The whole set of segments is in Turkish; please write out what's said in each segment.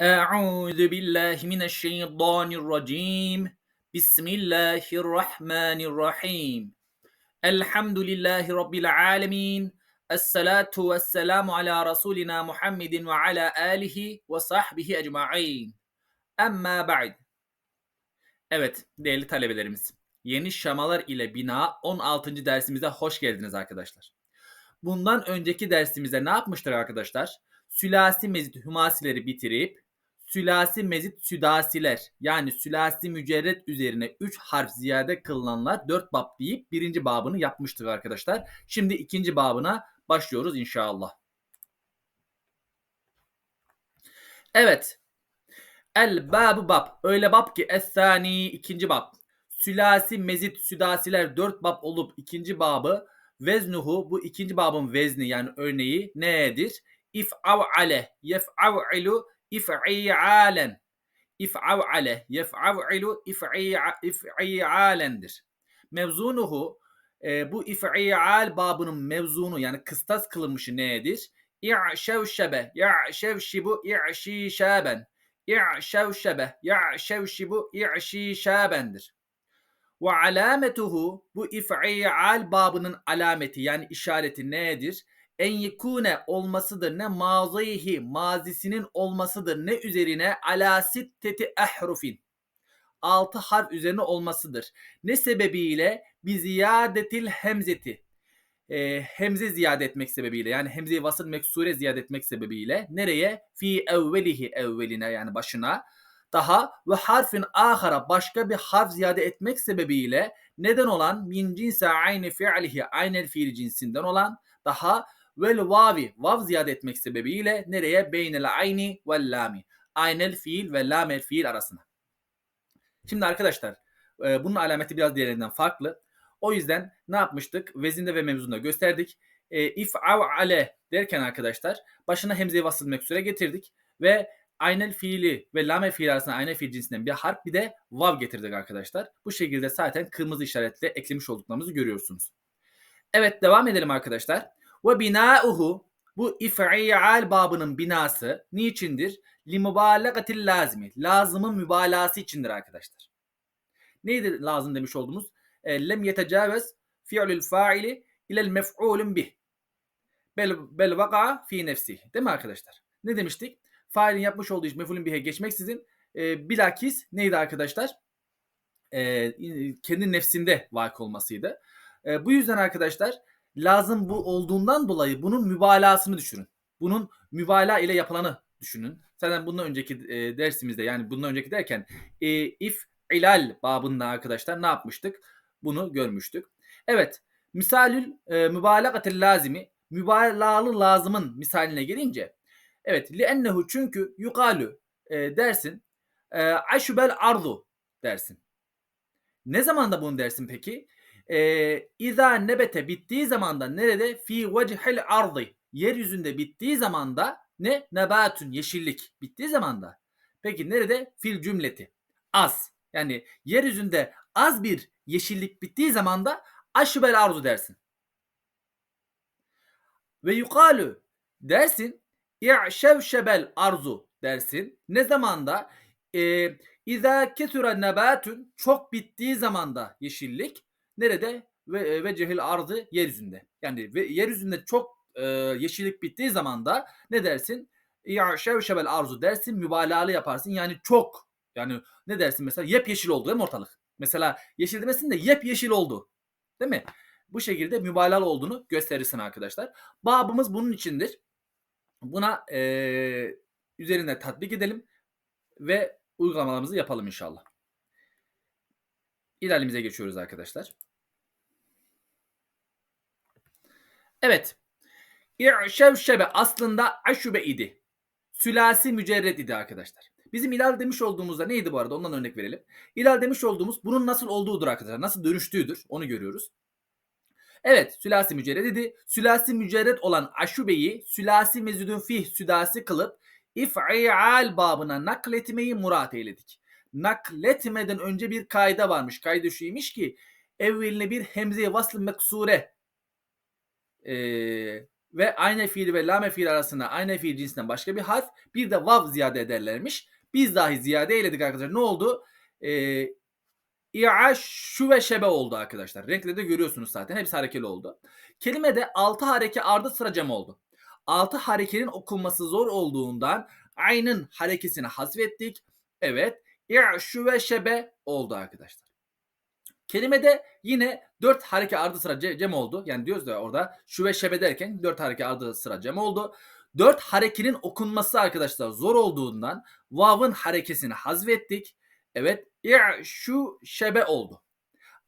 Euzu billahi mineşşeytanirracim. Bismillahirrahmanirrahim. Elhamdülillahi rabbil alamin. Esselatu vesselamu ala rasulina Muhammedin ve ala alihi ve sahbihi ecmaîn. Emma ba'd. Evet değerli talebelerimiz. Yeni şemalar ile bina 16. dersimize hoş geldiniz arkadaşlar. Bundan önceki dersimizde ne yapmıştık arkadaşlar? Sülasi mezit hümasileri bitirip sülasi mezit südasiler yani sülasi mücerret üzerine 3 harf ziyade kılınanlar 4 bab deyip birinci babını yapmıştık arkadaşlar. Şimdi ikinci babına başlıyoruz inşallah. Evet. El babu bab. Öyle bab ki es-sani ikinci bab. Sülasi mezit südasiler 4 bab olup ikinci babı veznuhu bu ikinci babın vezni yani örneği nedir? İf'av'ale yef'av'ilu if'i'alen. İf'av'ale yef'av'ilu if'i'alendir. Mevzunuhu e, bu if'i'al babının mevzunu yani kıstas kılınmışı nedir? İ'şevşebe ya'şevşibu i'şişaben. İ'şevşebe ya'şevşibu i'şişabendir. Ve alametuhu bu if'i'al babının alameti yani işareti nedir? En yekune olmasıdır ne mazihi mazisinin olmasıdır ne üzerine ala sitteti ehrufin. Altı harf üzerine olmasıdır. Ne sebebiyle? Bi ziyadetil hemzeti. E, hemze ziyade etmek sebebiyle yani hemze vasıl meksure ziyade etmek sebebiyle nereye? Fi evvelihi evveline yani başına daha ve harfin ahara başka bir harf ziyade etmek sebebiyle neden olan min cinse aynı fi'lihi aynel fiil cinsinden olan daha vel vavi vav ziyade etmek sebebiyle nereye beynel ayni vel lami aynel fiil ve lamel fiil arasına. Şimdi arkadaşlar e, bunun alameti biraz diğerlerinden farklı. O yüzden ne yapmıştık? Vezinde ve mevzunda gösterdik. E, if av ale derken arkadaşlar başına hemze vasıl meksure getirdik ve aynel fiili ve lame fiili arasında aynel fiil cinsinden bir harf bir de vav getirdik arkadaşlar. Bu şekilde zaten kırmızı işaretle eklemiş olduklarımızı görüyorsunuz. Evet devam edelim arkadaşlar. Ve binauhu bu if'i'al babının binası niçindir? Li mübalagatil lazimi. Lazımın mübalağası içindir arkadaşlar. Neydi lazım demiş olduğumuz? E, lem yetecavez fi'lül fa'ili ilel mef'ulun bih. Bel, bel vaka fi nefsi. Değil mi arkadaşlar? Ne demiştik? Failin yapmış olduğu iş mef'ulün bihe geçmeksizin e, bilakis neydi arkadaşlar? E, kendi nefsinde vakı olmasıydı. E, bu yüzden arkadaşlar lazım bu olduğundan dolayı bunun mübalağasını düşünün. Bunun mübalağa ile yapılanı düşünün. Zaten bundan önceki e, dersimizde yani bundan önceki derken e, if ilal babında arkadaşlar ne yapmıştık? Bunu görmüştük. Evet. Misalül e, mübalağatil lazimi mübalağalı lazımın misaline gelince evet li ennehu çünkü yukalu e, dersin e, aşubel ardu dersin. Ne zaman da bunu dersin peki? e, İza nebete bittiği zaman da nerede? Fi vecihil ardı. Yeryüzünde bittiği zaman da ne? Nebatün yeşillik bittiği zaman da. Peki nerede? Fil cümleti. Az. Yani yeryüzünde az bir yeşillik bittiği zaman da aşbel arzu dersin. Ve yukalu dersin i'şevşebel arzu dersin. Ne zamanda? E, İza kesura nebatün çok bittiği zaman da yeşillik Nerede? Ve, ve cehil arzı yeryüzünde. Yani ve yeryüzünde çok e, yeşillik bittiği zaman da ne dersin? Ya şevşebel arzu dersin mübalağalı yaparsın. Yani çok yani ne dersin mesela yepyeşil oldu değil mi ortalık? Mesela yeşil demesin de yepyeşil oldu. Değil mi? Bu şekilde mübalağalı olduğunu gösterirsin arkadaşlar. Babımız bunun içindir. Buna e, üzerinde tatbik edelim ve uygulamalarımızı yapalım inşallah. İlerimize geçiyoruz arkadaşlar. Evet. İ'şevşebe aslında aşube idi. Sülasi mücerred idi arkadaşlar. Bizim ilal demiş olduğumuzda neydi bu arada ondan örnek verelim. İlal demiş olduğumuz bunun nasıl olduğudur arkadaşlar. Nasıl dönüştüğüdür onu görüyoruz. Evet sülasi mücerred idi. Sülasi mücerred olan aşubeyi sülasi mezudun fih südasi kılıp if'ial babına nakletmeyi murat eyledik nakletmeden önce bir kayda varmış. Kaydı şuymuş ki evveline bir hemze vasl meksure e, ve aynı fiil ve lame fiil arasında aynı fiil cinsinden başka bir harf bir de vav ziyade ederlermiş. Biz dahi ziyade eyledik arkadaşlar. Ne oldu? Ee, İ'a şu ve şebe oldu arkadaşlar. Renkleri de görüyorsunuz zaten. Hepsi harekeli oldu. Kelimede 6 hareke ardı sıra cem oldu. 6 harekenin okunması zor olduğundan aynın harekesini hasfettik. Evet. İ'a şu ve şebe oldu arkadaşlar. Kelimede yine 4 hareke ardı sıra ce- cem oldu. Yani diyoruz ya orada şu ve şebe derken 4 hareke ardı sıra cem oldu. 4 harekenin okunması arkadaşlar zor olduğundan vav'ın harekesini hazvettik. Evet. Şu şebe oldu.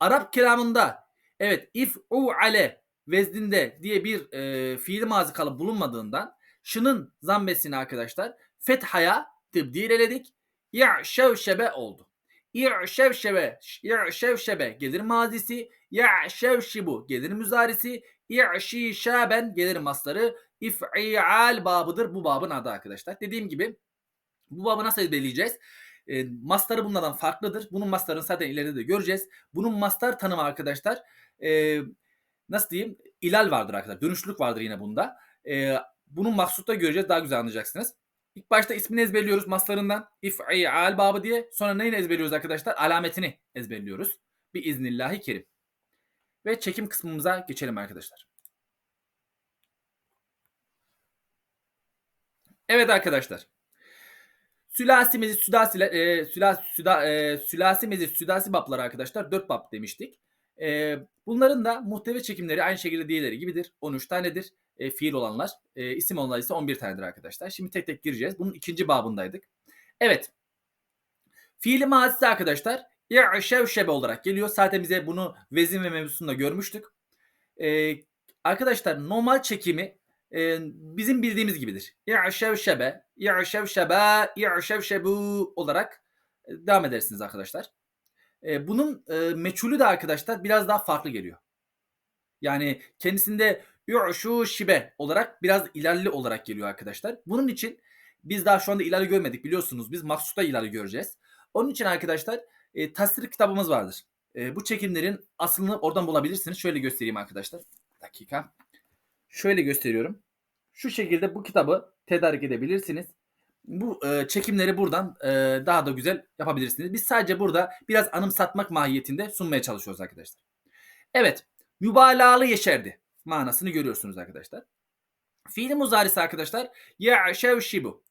Arap kelamında evet if u ale vezninde diye bir e, fiil mazi kalıp bulunmadığından şının zammesini arkadaşlar fethaya tebdil eledik. Şevşebe oldu. İ'a şevşebe, İ'a şevşebe gelir mazisi. İ'a şevşibu gelir müzarisi. İ'a şişaben gelir masları. İf'ial babıdır bu babın adı arkadaşlar. Dediğim gibi bu babı nasıl belirleyeceğiz? E, mastarı bunlardan farklıdır. Bunun mastarını zaten ileride de göreceğiz. Bunun mastar tanımı arkadaşlar e, nasıl diyeyim? İlal vardır arkadaşlar. Dönüşlülük vardır yine bunda. E, bunun maksutta göreceğiz. Daha güzel anlayacaksınız. İlk başta ismini ezberliyoruz maslarından. İf'ial babı diye. Sonra neyini ezberliyoruz arkadaşlar? Alametini ezberliyoruz. Bir iznillahi kerim. Ve çekim kısmımıza geçelim arkadaşlar. Evet arkadaşlar. Sülasi mezit südasi e, sülasi süda, e, sülasi mezit südasi babları arkadaşlar 4 bab demiştik. E, bunların da muhteve çekimleri aynı şekilde diğerleri gibidir. 13 tanedir. E, fiil olanlar. E, isim olanlar ise 11 tanedir arkadaşlar. Şimdi tek tek gireceğiz. Bunun ikinci babındaydık. Evet. Fiili mazisi arkadaşlar şebe olarak geliyor. Zaten bize bunu vezin ve mevzusunda görmüştük. E, arkadaşlar normal çekimi e, bizim bildiğimiz gibidir. İ'şevşebe, i'şevşebe, i'şevşebu olarak e, devam edersiniz arkadaşlar. E, bunun e, meçhulü de arkadaşlar biraz daha farklı geliyor. Yani kendisinde şu şibe olarak biraz ilerli olarak geliyor arkadaşlar. Bunun için biz daha şu anda ilerli görmedik biliyorsunuz. Biz maksusta ilerli göreceğiz. Onun için arkadaşlar e, tasdik kitabımız vardır. E, bu çekimlerin aslını oradan bulabilirsiniz. Şöyle göstereyim arkadaşlar. Dakika. Şöyle gösteriyorum. Şu şekilde bu kitabı tedarik edebilirsiniz. Bu e, çekimleri buradan e, daha da güzel yapabilirsiniz. Biz sadece burada biraz anımsatmak mahiyetinde sunmaya çalışıyoruz arkadaşlar. Evet. Mübalağalı yeşerdi. Manasını görüyorsunuz arkadaşlar. Fiili muzarisi arkadaşlar. Ye'şevşibu.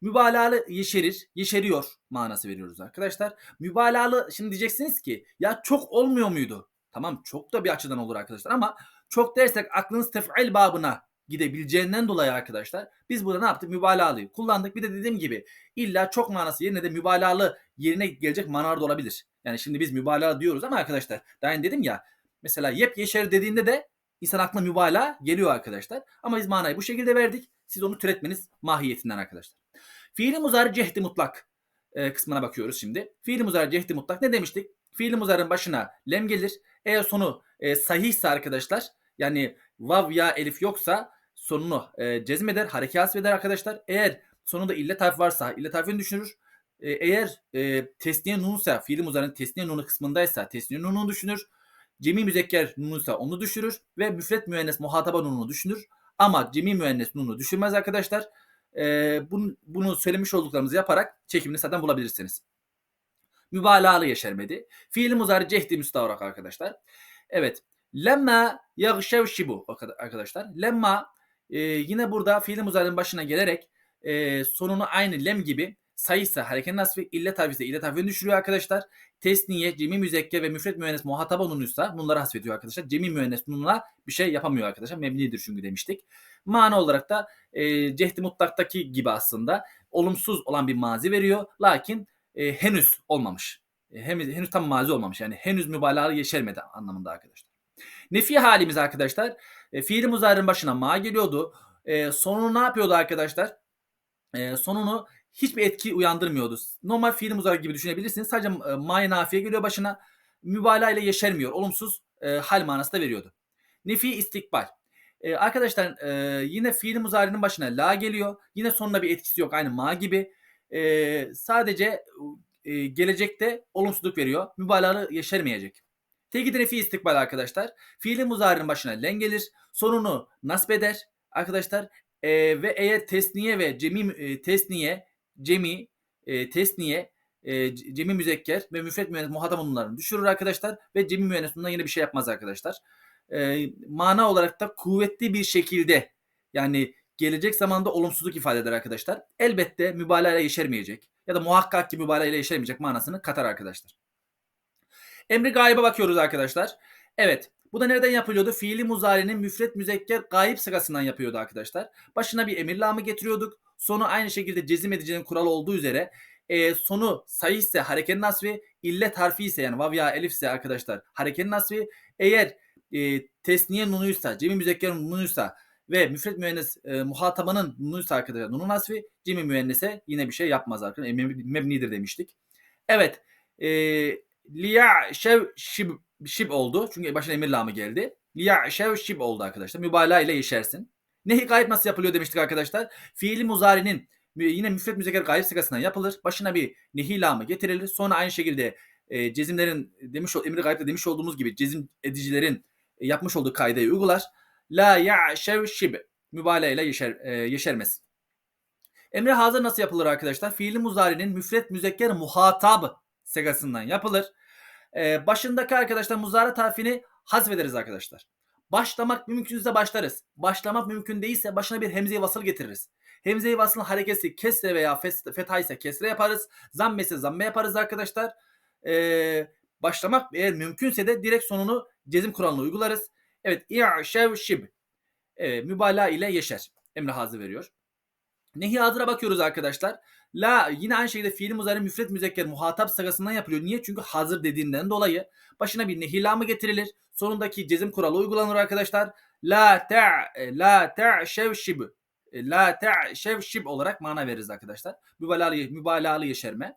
Mübalağalı yeşerir, yeşeriyor manası veriyoruz arkadaşlar. Mübalağalı şimdi diyeceksiniz ki ya çok olmuyor muydu? Tamam çok da bir açıdan olur arkadaşlar ama çok dersek aklınız tef'il babına gidebileceğinden dolayı arkadaşlar biz burada ne yaptık? Mübalağalıyı kullandık. Bir de dediğim gibi illa çok manası yerine de mübalağalı yerine gelecek manalar da olabilir. Yani şimdi biz mübalağa diyoruz ama arkadaşlar daha önce dedim ya mesela yep yeşer dediğinde de insan aklına mübalağa geliyor arkadaşlar. Ama biz manayı bu şekilde verdik. Siz onu türetmeniz mahiyetinden arkadaşlar. Fiili muzari cehdi mutlak e, kısmına bakıyoruz şimdi. Fiili muzari cehdi mutlak ne demiştik? Fiili muzarın başına lem gelir. Eğer sonu e, sahihse arkadaşlar yani vav ya elif yoksa sonunu e, cezmeder, hareket hasbeder arkadaşlar. Eğer sonunda illet harfi varsa illet harfini düşünür. E, eğer e, tesniye nunsa, fiili muzarın tesniye nunu kısmındaysa tesniye nununu düşünür. Cemi müzekker nunuysa onu düşürür ve müfret müennes muhataba nununu düşünür. Ama cemi müennes nunu düşürmez arkadaşlar. E, bunu, bunu söylemiş olduklarımızı yaparak çekimini zaten bulabilirsiniz. Mübalağalı yeşermedi. Fiili muzari cehdi müstavrak arkadaşlar. Evet. Lemma yagşevşibu arkadaşlar. Lemma e, yine burada fiil muzari'nin başına gelerek e, sonunu aynı lem gibi sayısa hareketin nasfi illet harfi ise illet harfini düşürüyor arkadaşlar. Tesniye, cemi müzekker ve müfret müennes muhataba nunuysa bunları hasfediyor arkadaşlar. Cemi müennes nununa bir şey yapamıyor arkadaşlar. Mebnidir çünkü demiştik. Mana olarak da e, cehdi mutlaktaki gibi aslında olumsuz olan bir mazi veriyor. Lakin e, henüz olmamış. Henüz, henüz tam mazi olmamış. Yani henüz mübalağalı yeşermedi anlamında arkadaşlar. Nefi halimiz arkadaşlar. E, fiili muzari'nin başına ma geliyordu. E, sonunu ne yapıyordu arkadaşlar? E, sonunu hiçbir etki uyandırmıyordu. Normal fiili muzari gibi düşünebilirsiniz. Sadece e, ma'ya nafiye geliyor başına. Mübalağa ile yeşermiyor. Olumsuz e, hal manası da veriyordu. Nefi istikbal. E, arkadaşlar e, yine fiili muzari'nin başına la geliyor. Yine sonuna bir etkisi yok. Aynı ma gibi. E, sadece e, gelecekte olumsuzluk veriyor. Mübalağalı yeşermeyecek. Tekide nefi istikbal arkadaşlar. Fiili muzari'nin başına len gelir. Sonunu nasb eder. arkadaşlar e, ve eğer tesniye ve cemi e, tesniye, cemi, e, tesniye, e, cemi müzekker ve müfret müennes muhatap bunların düşürür arkadaşlar ve cemi müennes bundan yine bir şey yapmaz arkadaşlar. E, mana olarak da kuvvetli bir şekilde yani gelecek zamanda olumsuzluk ifade eder arkadaşlar. Elbette mübalağa yeşermeyecek ya da muhakkak ki mübalağa ile yeşermeyecek manasını katar arkadaşlar. Emri gayba bakıyoruz arkadaşlar. Evet. Bu da nereden yapılıyordu? Fiili muzari'nin müfret müzekker gayip sıgasından yapıyordu arkadaşlar. Başına bir emir lamı getiriyorduk. Sonu aynı şekilde cezim edicinin kuralı olduğu üzere e, sonu sayı ise harekenin nasvi, illet harfi ise yani vav ya elif ise arkadaşlar harekenin nasvi. Eğer e, tesniye nunuysa, cemi müzekker nunuysa ve müfret müennes e, muhatabanın nunuysa arkadaşlar nunun nasvi, cemi müennese yine bir şey yapmaz arkadaşlar. E, meb- mebnidir demiştik. Evet. E, liya şev şib, şib oldu. Çünkü başına emir lamı geldi. Liya şev şib oldu arkadaşlar. Mübalağa ile yeşersin. Nehi gayb nasıl yapılıyor demiştik arkadaşlar. Fiili muzari'nin yine müfret müzekker gayb sıgasından yapılır. Başına bir nehi lamı getirilir. Sonra aynı şekilde e, cezimlerin demiş emri gaybde demiş olduğumuz gibi cezim edicilerin e, yapmış olduğu kaideyi uygular. La ya şev şib mübalağa ile yeşer, e, yeşermez. Emri hazır nasıl yapılır arkadaşlar? Fiili muzari'nin müfret müzekker muhatab segasından yapılır. Ee, başındaki arkadaşlar muzara tarifini hazfederiz arkadaşlar. Başlamak mümkünse başlarız. Başlamak mümkün değilse başına bir hemze-i vasıl getiririz. Hemze-i vasılın harekesi kesre veya fetha ise kesre yaparız. Zamme ise zamme yaparız arkadaşlar. Ee, başlamak eğer mümkünse de direkt sonunu cezim kuralını uygularız. Evet, i'şev şib. Evet, mübalağa ile yeşer. Emre hazır veriyor. Nehi hazıra bakıyoruz arkadaşlar. La yine aynı şekilde fiili muzari müfret müzekker muhatap sagasından yapılıyor. Niye? Çünkü hazır dediğinden dolayı başına bir nehi lamı getirilir. Sonundaki cezim kuralı uygulanır arkadaşlar. La ta la ta şevşib la ta şevşib olarak mana veririz arkadaşlar. Mübalağalı, mübalağalı yeşerme.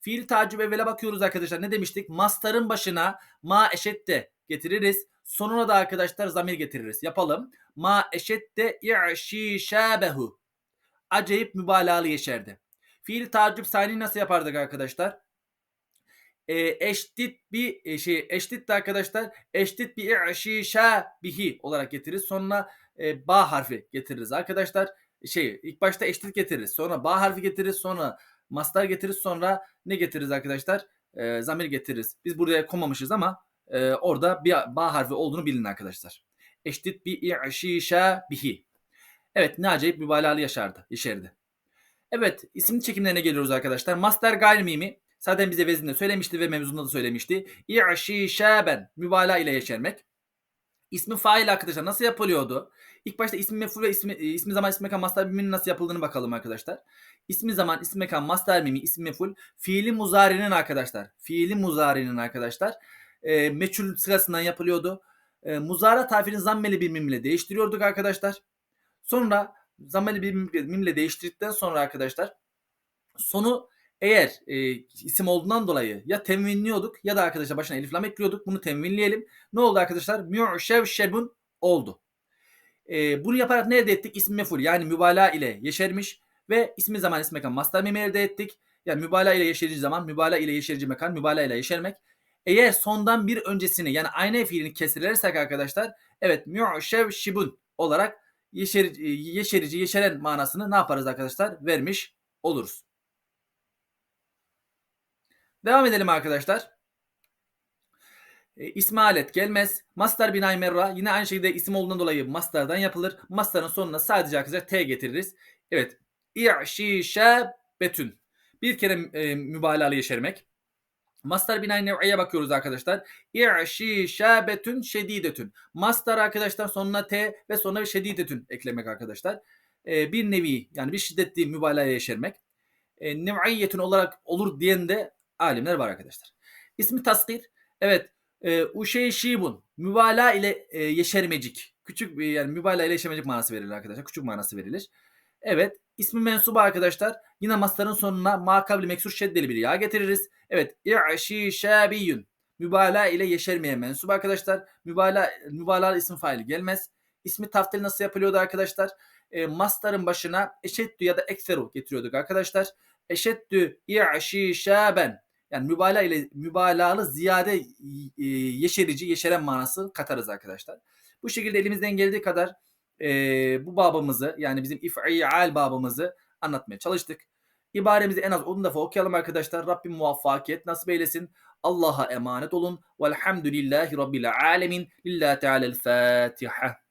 Fiil tacip evvela bakıyoruz arkadaşlar. Ne demiştik? Mastarın başına ma eşette getiririz. Sonuna da arkadaşlar zamir getiririz. Yapalım. Ma eşette i'şişabehu acayip mübalağalı yeşerdi. Fiil tacip sani nasıl yapardık arkadaşlar? E, eştit bir e, şey eştit de arkadaşlar eştit bir işişa bihi olarak getiririz. Sonra e, ba harfi getiririz arkadaşlar. Şey ilk başta eştit getiririz. Sonra ba harfi getiririz. Sonra mastar getiririz. Sonra ne getiririz arkadaşlar? E, zamir getiririz. Biz buraya komamışız ama e, orada bir ba harfi olduğunu bilin arkadaşlar. Eştit bir işişa bihi. Evet ne acayip mübalağalı yaşardı, yeşerdi. Evet isim çekimlerine geliyoruz arkadaşlar. Master gayrimimi zaten bize vezinde söylemişti ve mevzunda da söylemişti. İ'şişaben mübalağa ile yeşermek. İsmi fail arkadaşlar nasıl yapılıyordu? İlk başta ismi meful ve ismi, e, ismi zaman ismi mekan master miminin nasıl yapıldığını bakalım arkadaşlar. İsmi zaman ismi mekan master mimi ismi meful fiili muzarinin arkadaşlar. Fiili muzarinin arkadaşlar. E, meçhul sırasından yapılıyordu. E, muzara tarifini zammeli bir mimle değiştiriyorduk arkadaşlar. Sonra zammeli bir mimle, değiştirdikten sonra arkadaşlar sonu eğer e, isim olduğundan dolayı ya temvinliyorduk ya da arkadaşlar başına elif lam ekliyorduk. Bunu temvinleyelim. Ne oldu arkadaşlar? Mu'şevşebun oldu. E, bunu yaparak ne elde ettik? İsmi meful yani mübalağa ile yeşermiş ve ismi zaman ismi mekan master mimi elde ettik. Yani mübalağa ile yeşerici zaman, mübalağa ile yeşerici mekan, mübalağa ile yeşermek. Eğer sondan bir öncesini yani aynı fiilini kesirirsek arkadaşlar evet mu'şevşibun olarak yeşer, yeşerici, yeşeren manasını ne yaparız arkadaşlar? Vermiş oluruz. Devam edelim arkadaşlar. E, gelmez. Master binay merra yine aynı şekilde isim olduğundan dolayı master'dan yapılır. Master'ın sonuna sadece arkadaşlar t getiririz. Evet. İ'şişe betün. Bir kere e, mübalağalı yeşermek. Master binay nev'iye bakıyoruz arkadaşlar. İ'şişabetün şedidetün. Master arkadaşlar sonuna T ve sonuna bir şedidetün eklemek arkadaşlar. Ee, bir nevi yani bir şiddetli mübalağaya yeşermek. E, nev'iyetün olarak olur diyen de alimler var arkadaşlar. İsmi tasgir. Evet. E, uşeyşibun. Mübalağa ile e, yeşermecik. Küçük bir yani mübalağa ile yeşermecik manası verilir arkadaşlar. Küçük manası verilir. Evet. İsmi mensubu arkadaşlar. Yine mastarın sonuna makabli meksur şeddeli bir ya getiririz. Evet. İ'şişabiyyün. Mübalağa ile yeşermeye mensup arkadaşlar. Mübalağa, mübalağa isim faili gelmez. İsmi taftil nasıl yapılıyordu arkadaşlar? E, mastarın başına eşeddü ya da ekseru getiriyorduk arkadaşlar. Eşeddü i'şişaben. Yani mübalağa ile mübalağalı ziyade e, yeşerici, yeşeren manası katarız arkadaşlar. Bu şekilde elimizden geldiği kadar eee, bu babımızı yani bizim if'ial babımızı anlatmaya çalıştık. İbaremizi en az 10 defa okuyalım arkadaşlar. Rabbim muvaffakiyet nasip eylesin. Allah'a emanet olun. Velhamdülillahi Rabbil alemin. Lillahi Teala'l Fatiha.